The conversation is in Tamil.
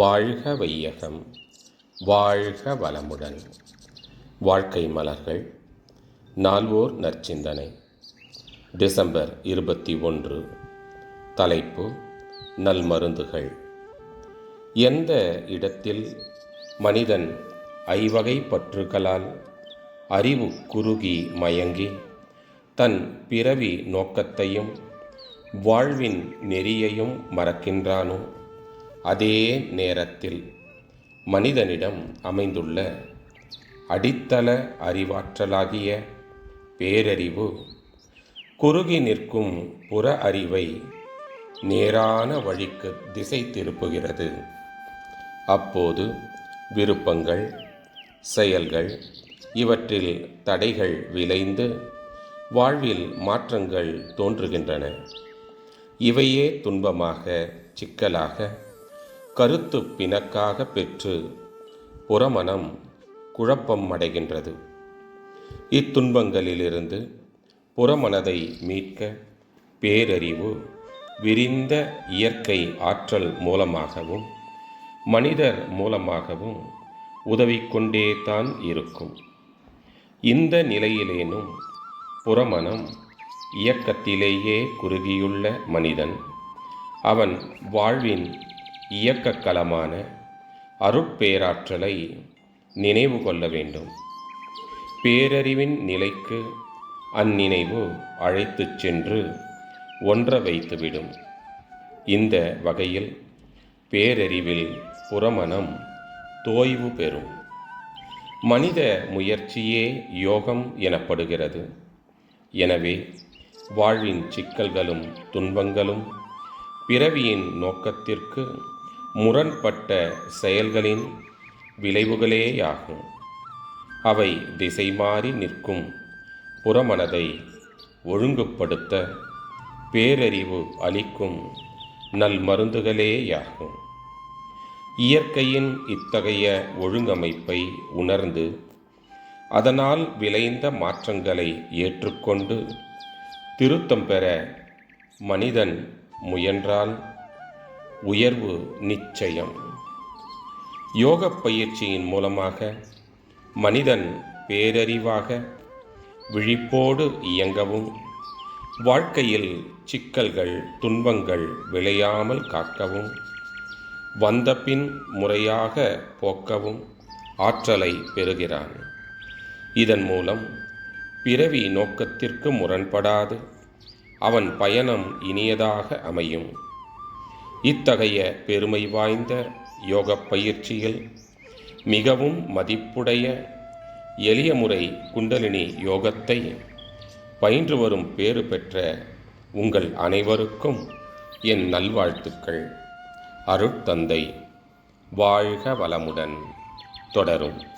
வாழ்க வையகம் வாழ்க வளமுடன். வாழ்க்கை மலர்கள் நால்வோர் நற்சிந்தனை. டிசம்பர் இருபத்தி ஒன்று தலைப்பு நல்மருந்துகள் எந்த இடத்தில் மனிதன் ஐவகை பற்றுகளால் அறிவு குறுகி மயங்கி தன் பிறவி நோக்கத்தையும் வாழ்வின் நெறியையும் மறக்கின்றானோ? அதே நேரத்தில் மனிதனிடம் அமைந்துள்ள அடித்தள அறிவாற்றலாகிய பேரறிவு குறுகி நிற்கும் புற அறிவை நேரான வழிக்கு திசை திருப்புகிறது. அப்போது விருப்பங்கள் செயல்கள் இவற்றில் தடைகள் விளைந்து வாழ்வில் மாற்றங்கள் தோன்றுகின்றன. இவையே துன்பமாக சிக்கலாக கருத்து பிணக்காக பெற்று புறமனம் குழப்பம் அடைகின்றது. இத்துன்பங்களிலிருந்து புறமனதை மீட்க பேரறிவு விரிந்த இயற்கை ஆற்றல் மூலமாகவும் மனிதர் மூலமாகவும் உதவிக்கொண்டே தான் இருக்கும். இந்த நிலையிலேனும் புறமனம் இயக்கத்திலேயே குறுகியுள்ள மனிதன் அவன் வாழ்வின் இயக்க களமான அருட்பேராற்றலை நினைவு கொள்ள வேண்டும். பேரறிவின் நிலைக்கு அந்நினைவு அழைத்துச் சென்று ஒன்ற வைத்துவிடும். இந்த வகையில் பேரறிவில் புறமனம் தோய்வு பெறும். மனித முயற்சியே யோகம் எனப்படுகிறது. எனவே வாழ்வின் சிக்கல்களும் துன்பங்களும் பிறவியின் நோக்கத்திற்கு முரண்பட்ட செயல்களின் விளைவுகளேயாகும். அவை திசை மாறி நிற்கும் புறமனதை ஒழுங்குபடுத்த பேரறிவு அளிக்கும் நல் மருந்துகளேயாகும் இயற்கையின் இத்தகைய ஒழுங்கமைப்பை உணர்ந்து அதனால் விளைந்த மாற்றங்களை ஏற்றுக்கொண்டு திருத்தம் பெற மனிதன் முயன்றால் உயர்வு நிச்சயம். யோக பயிற்சியின் மூலமாக மனிதன் பேரறிவாக விழிப்போடு இயங்கவும் வாழ்க்கையில் சிக்கல்கள் துன்பங்கள் விளையாமல் காக்கவும் வந்தபின் முறையாக போக்கவும் ஆற்றலை பெறுகிறான். இதன் மூலம் பிறவி நோக்கத்திற்கு முரண்படாது அவன் பயணம் இனியதாக அமையும். இத்தகைய பெருமை வாய்ந்த யோக பயிற்சியில் மிகவும் மதிப்புடைய எளிய முறை குண்டலினி யோகத்தை பயின்று வரும் பேறு பெற்ற உங்கள் அனைவருக்கும் என் நல்வாழ்த்துக்கள். அருட்தந்தை. வாழ்க வளமுடன். தொடரும்.